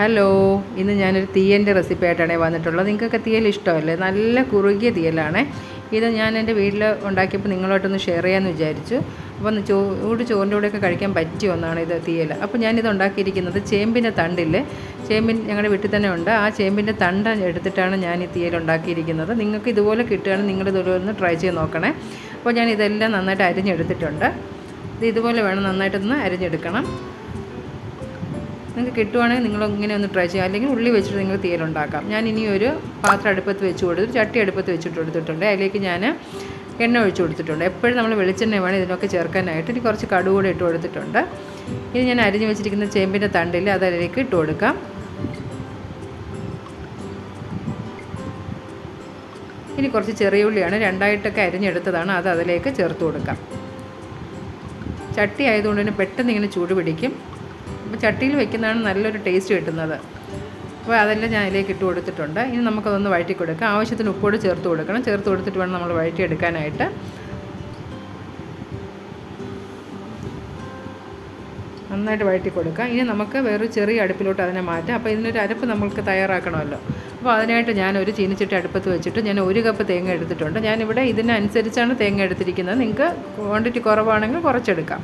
Hello ഇന്ന് ഞാനൊരു തീയന്റെ recipe ആയിട്ടാണ് വന്നിട്ടുള്ളത്. നിങ്ങൾക്കൊക്കെ തീയൽ ഇഷ്ടമല്ലേ? നല്ല കുറുകിയ തീയലാണ്. ഇത് ഞാൻ എന്റെ വീട്ടിൽ ഉണ്ടാക്കിയപ്പോൾ നിങ്ങളോട്ടൊന്ന് ഷെയർ ചെയ്യാമെന്ന് വിചാരിച്ചു. അപ്പോൾ ചൂട് ചോറിന്റെ കൂടെയൊക്കെ കഴിക്കാൻ പറ്റിയ ഒന്നാണ് ഇത് തീയൽ. അപ്പോൾ ഞാനിത് ഉണ്ടാക്കിയിരിക്കുന്നത് ചേമ്പിന്റെ തണ്ടിൽ ചേമ്പിൻ ഞങ്ങളുടെ വീട്ടിൽ തന്നെ ഉണ്ട്. ആ ചേമ്പിന്റെ തണ്ട് എടുത്തിട്ടാണ് ഞാൻ ഈ തീയൽ ഉണ്ടാക്കിയിരിക്കുന്നത്. നിങ്ങൾക്ക് ഇതുപോലെ കിട്ടുകയാണെങ്കിൽ നിങ്ങൾ ഇതുപോലെ ഒന്ന് ട്രൈ ചെയ്ത് നോക്കണേ. അപ്പോൾ ഞാൻ ഇതെല്ലാം നന്നായിട്ട് അരിഞ്ഞെടുത്തിട്ടുണ്ട്. ഇത് ഇതുപോലെ വേണം നന്നായിട്ടൊന്ന് അരിഞ്ഞെടുക്കണം. നിങ്ങൾക്ക് കിട്ടുവാണെങ്കിൽ നിങ്ങൾ ഇങ്ങനെ ഒന്ന് ട്രൈ ചെയ്യാം അല്ലെങ്കിൽ ഉള്ളി വെച്ചിട്ട് നിങ്ങൾ തീയലുണ്ടാക്കാം ഞാൻ ഇനി ഒരു പാത്രം അടുപ്പത്ത് വെച്ച് കൊടുത്തു ചട്ടി അടുപ്പത്ത് വെച്ചിട്ട് കൊടുത്തിട്ടുണ്ട്. അതിലേക്ക് ഞാൻ എണ്ണ ഒഴിച്ച് കൊടുത്തിട്ടുണ്ട്. എപ്പോഴും നമ്മൾ വെളിച്ചെണ്ണ വേണം ഇതിനൊക്കെ ചേർക്കാനായിട്ട് ഇനി കുറച്ച് കടുക് കൂടെ ഇട്ട് കൊടുത്തിട്ടുണ്ട്. ഇനി ഞാൻ അരിഞ്ഞ് വെച്ചിരിക്കുന്ന ചേമ്പിന്റെ തണ്ടിൽ അത് അതിലേക്ക് ഇട്ട് കൊടുക്കാം. ഇനി കുറച്ച് ചെറിയ ഉള്ളിയാണ്. രണ്ടായിട്ടൊക്കെ അരിഞ്ഞെടുത്തതാണ്. അത് അതിലേക്ക് ചേർത്ത് കൊടുക്കാം. ചട്ടി ആയതുകൊണ്ട് തന്നെ പെട്ടെന്ന് ഇങ്ങനെ ചൂട് പിടിക്കും. അപ്പോൾ ചട്ടിയിൽ വെക്കുന്നതാണ് നല്ലൊരു ടേസ്റ്റ് കിട്ടുന്നത്. അപ്പോൾ അതെല്ലാം ഞാൻ അതിലേക്ക് ഇട്ട് കൊടുത്തിട്ടുണ്ട്. ഇനി നമുക്കതൊന്ന് വഴറ്റി കൊടുക്കാം ആവശ്യത്തിന് ഉപ്പോട് ചേർത്ത് കൊടുക്കണം. ചേർത്ത് കൊടുത്തിട്ട് വേണം നമ്മൾ വഴറ്റിയെടുക്കാനായിട്ട്. നന്നായിട്ട് വഴറ്റി കൊടുക്കാം ഇനി നമുക്ക് വേറൊരു ചെറിയ അടുപ്പിലോട്ട് അതിനെ മാറ്റാം. അപ്പോൾ ഇതിനൊരു അരപ്പ് നമുക്ക് തയ്യാറാക്കണമല്ലോ. അപ്പോൾ അതിനായിട്ട് ഞാൻ ഒരു ചീനിച്ചിട്ട് അടുപ്പത്ത് വെച്ചിട്ട് ഞാൻ ഒരു കപ്പ് തേങ്ങ എടുത്തിട്ടുണ്ട്. ഞാനിവിടെ ഇതിനനുസരിച്ചാണ് തേങ്ങ എടുത്തിരിക്കുന്നത്. നിങ്ങൾക്ക് ക്വാണ്ടിറ്റി കുറവാണെങ്കിൽ കുറച്ചെടുക്കാം.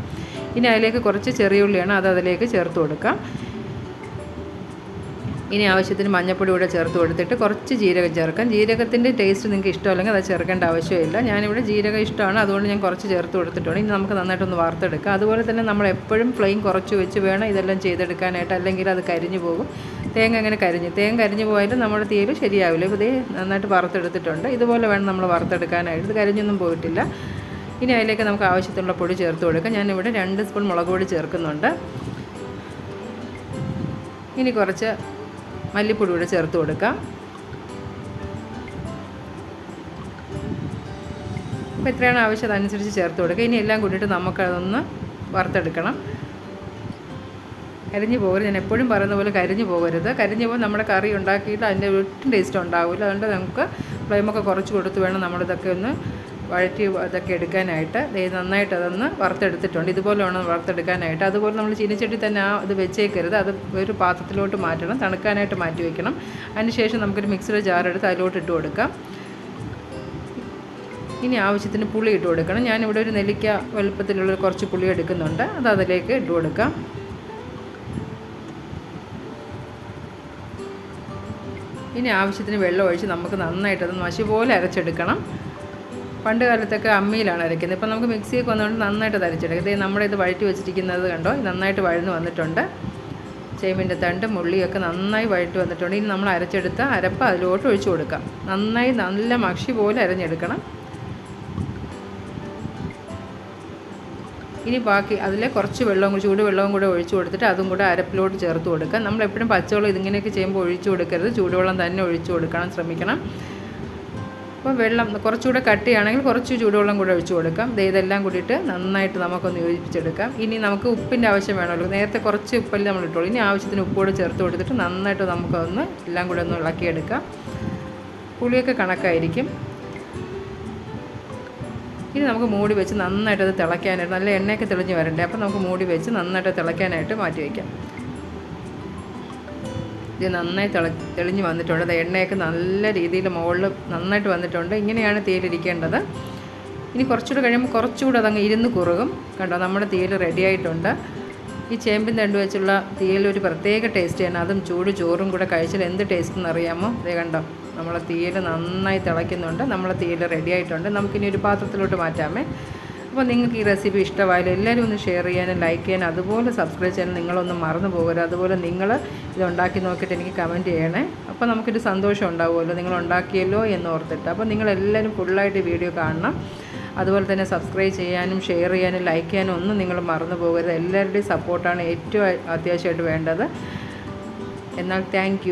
ഇനി അതിലേക്ക് കുറച്ച് ചെറിയ ഉള്ളിയാണ് അത് അതിലേക്ക് ചേർത്ത് കൊടുക്കാം. ഇനി ആവശ്യത്തിന് മഞ്ഞപ്പൊടി കൂടെ ചേർത്ത് കൊടുത്തിട്ട് കുറച്ച് ജീരകം ചേർക്കാം. ജീരകത്തിന്റെ ടേസ്റ്റ് നിങ്ങൾക്ക് ഇഷ്ടമല്ലെങ്കിൽ അത് ചേർക്കേണ്ട ആവശ്യമില്ല. ഞാനിവിടെ ജീരകം ഇഷ്ടമാണ് അതുകൊണ്ട് ഞാൻ കുറച്ച് ചേർത്ത് കൊടുത്തിട്ടുണ്ട്. ഇനി നമുക്ക് നന്നായിട്ടൊന്ന് വാർത്തെടുക്കാം അതുപോലെ തന്നെ നമ്മൾ എപ്പോഴും ഫ്ലെയിം കുറച്ച് വെച്ച് വേണം ഇതെല്ലാം ചെയ്തെടുക്കാനായിട്ട് അല്ലെങ്കിൽ അത് കരിഞ്ഞു പോകും. തേങ്ങ അങ്ങനെ കരിഞ്ഞു തേങ്ങ കരിഞ്ഞു പോയാലും നമ്മുടെ തീയിൽ ശരിയാവില്ല. ഇപ്പോൾ ഇതേ നന്നായിട്ട് വറുത്തെടുത്തിട്ടുണ്ട്. ഇതുപോലെ വേണം നമ്മൾ വറുത്തെടുക്കാനായിട്ട്. ഇത് കരിഞ്ഞൊന്നും പോയിട്ടില്ല. ഇനി അതിലേക്ക് നമുക്ക് ആവശ്യത്തിനുള്ള പൊടി ചേർത്ത് കൊടുക്കാം. ഞാനിവിടെ രണ്ട് സ്പൂൺ മുളക് പൊടി ചേർക്കുന്നുണ്ട്. ഇനി കുറച്ച് മല്ലിപ്പൊടി കൂടെ ചേർത്ത് കൊടുക്കാം. അപ്പോൾ എത്രയാണ് ആവശ്യം. അതനുസരിച്ച് ചേർത്ത് കൊടുക്കുക ഇനി എല്ലാം കൂട്ടിയിട്ട് നമുക്കതൊന്ന് വറുത്തെടുക്കണം. കരിഞ്ഞു പോകരുത്. ഞാൻ എപ്പോഴും പറയുന്ന പോലെ കരിഞ്ഞു പോകരുത്. കരിഞ്ഞു പോകുമ്പോൾ നമ്മുടെ കറി ഉണ്ടാക്കിയിട്ട് അതിന്റെ ഒട്ടും ടേസ്റ്റ് ഉണ്ടാവില്ല. അതുകൊണ്ട് നമുക്ക് ഫ്ലെയിമൊക്കെ കുറച്ച് കൊടുത്ത് വേണം നമ്മളിതൊക്കെ ഒന്ന് വഴറ്റി അതൊക്കെ എടുക്കാനായിട്ട് നന്നായിട്ട് അതൊന്ന് വറുത്തെടുത്തിട്ടുണ്ട്. ഇതുപോലെ വറുത്തെടുക്കാനായിട്ട്. അതുപോലെ നമ്മൾ ചീനിച്ചട്ടി തന്നെ ആ ഇത് വെച്ചേക്കരുത്. അത് ഒരു പാത്രത്തിലോട്ട് മാറ്റണം. തണുക്കാനായിട്ട് മാറ്റി വയ്ക്കണം അതിനുശേഷം നമുക്കൊരു മിക്സിയുടെ ജാറെടുത്ത് അതിലോട്ട് ഇട്ട് കൊടുക്കാം. ഇനി ആവശ്യത്തിന് പുളി ഇട്ട് കൊടുക്കണം. ഞാനിവിടെ ഒരു നെല്ലിക്ക വലുപ്പത്തിലുള്ള കുറച്ച് പുളി എടുക്കുന്നുണ്ട്. അത് അതിലേക്ക് ഇട്ട് കൊടുക്കാം. ഇനി ആവശ്യത്തിന് വെള്ളം ഒഴിച്ച് നമുക്ക് നന്നായിട്ട് അത് മഷി പോലെ അരച്ചെടുക്കണം. പണ്ട് കാലത്തൊക്കെ അമ്മിയിലാണ് അരയ്ക്കുന്നത്. ഇപ്പം നമുക്ക് മിക്സിയൊക്കെ വന്നുകൊണ്ട് നന്നായിട്ട് ഇത് ഇതേ നമ്മുടെ ഇത് വഴറ്റി വെച്ചിരിക്കുന്നത് കണ്ടോ? നന്നായിട്ട് വഴന്ന് വന്നിട്ടുണ്ട്. ചേമ്പിന്റെ തണ്ട് മുള്ളിയൊക്കെ നന്നായി വഴറ്റി വന്നിട്ടുണ്ട്. ഇനി നമ്മൾ അരച്ചെടുത്ത അരപ്പ് അതിലോട്ട് ഒഴിച്ചു കൊടുക്കാം. നന്നായി നല്ല മക്ഷി പോലെ അരഞ്ഞെടുക്കണം. ഇനി ബാക്കി അതിൽ കുറച്ച് വെള്ളവും കൂടി ചൂടുവെള്ളവും കൂടെ ഒഴിച്ചു കൊടുത്തിട്ട് അതും കൂടെ അരപ്പിലോട്ട് ചേർത്ത് കൊടുക്കാം. നമ്മൾ എപ്പോഴും പച്ചവെള്ളം ഇതിങ്ങനെയൊക്കെ ചെയ്യുമ്പോൾ ഒഴിച്ചു കൊടുക്കരുത്. ചൂടുവെള്ളം തന്നെ ഒഴിച്ചു കൊടുക്കണം ശ്രമിക്കണം. അപ്പോൾ വെള്ളം കുറച്ചുകൂടെ കട്ടിയാണെങ്കിൽ കുറച്ച് ചൂടുവെള്ളം കൂടെ ഒഴിച്ചു കൊടുക്കാം. ഇതെല്ലാം കൂടിയിട്ട് നന്നായിട്ട് നമുക്കൊന്ന് യോജിപ്പിച്ചെടുക്കാം. ഇനി നമുക്ക് ഉപ്പിന്റെ ആവശ്യം വേണമല്ലോ. നേരത്തെ കുറച്ച് ഉപ്പല്ലേ നമ്മൾ ഇട്ടുള്ളൂ. ഇനി ആവശ്യത്തിന് ഉപ്പോട് ചേർത്ത് കൊടുത്തിട്ട് നന്നായിട്ട് നമുക്കൊന്ന് എല്ലാം കൂടെ ഒന്ന് ഇളക്കിയെടുക്കാം. പുളിയൊക്കെ കണക്കായിരിക്കും. ഇനി നമുക്ക് മൂടി വെച്ച് നന്നായിട്ട് അത് തിളയ്ക്കാനായിട്ട് നല്ല എണ്ണയൊക്കെ തെളിഞ്ഞ് വരണ്ടേ? അപ്പോൾ നമുക്ക് മൂടി വെച്ച് നന്നായിട്ട് തിളയ്ക്കാനായിട്ട് മാറ്റി വയ്ക്കാം. ഇത് നന്നായി തിള തെളിഞ്ഞ് വന്നിട്ടുണ്ട്. എണ്ണയൊക്കെ നല്ല രീതിയിൽ മുകളിൽ നന്നായിട്ട് വന്നിട്ടുണ്ട്. ഇങ്ങനെയാണ് തേയിലിരിക്കേണ്ടത്. ഇനി കുറച്ചുകൂടെ കഴിയുമ്പോൾ കുറച്ചുകൂടെ അതങ്ങ് ഇരുന്ന് കുറുകും. കണ്ടോ നമ്മുടെ തീയൽ റെഡിയായിട്ടുണ്ട് ഈ ചേമ്പിൻ തണ്ട് വെച്ചുള്ള തീയൽ ഒരു പ്രത്യേക ടേസ്റ്റാണ് അതും ചൂട് ചോറും കൂടെ കഴിച്ചാൽ എന്ത് ടേസ്റ്റ് എന്ന് അറിയാമോ അതേ കണ്ടോ നമ്മളെ തീയൽ നന്നായി തിളയ്ക്കുന്നുണ്ട്. നമ്മളെ തീയൽ റെഡിയായിട്ടുണ്ട് നമുക്കിനി ഒരു പാത്രത്തിലോട്ട് മാറ്റാമേ. അപ്പോൾ നിങ്ങൾക്ക് ഈ റെസിപ്പി ഇഷ്ടമായാലും എല്ലാവരും ഒന്ന് ഷെയർ ചെയ്യാനും ലൈക്ക് ചെയ്യാനും അതുപോലെ സബ്സ്ക്രൈബ് ചെയ്യാനും നിങ്ങളൊന്നും മറന്നു പോകരുത്. അതുപോലെ നിങ്ങൾ ഇത് ഉണ്ടാക്കി നോക്കിയിട്ട് എനിക്ക് കമന്റ് ചെയ്യണേ. അപ്പോൾ നമുക്കൊരു സന്തോഷം ഉണ്ടാവുമല്ലോ. നിങ്ങൾ ഉണ്ടാക്കിയല്ലോ എന്ന് ഓർത്തിട്ട്. അപ്പോൾ നിങ്ങളെല്ലാവരും ഫുള്ളായിട്ട് വീഡിയോ കാണണം. അതുപോലെ തന്നെ സബ്സ്ക്രൈബ് ചെയ്യാനും ഷെയർ ചെയ്യാനും ലൈക്ക് ചെയ്യാനും ഒന്നും നിങ്ങൾ മറന്നു പോകരുത്. എല്ലാവരുടെയും സപ്പോർട്ടാണ് ഏറ്റവും അത്യാവശ്യമായിട്ട് വേണ്ടത്. എന്നാൽ താങ്ക്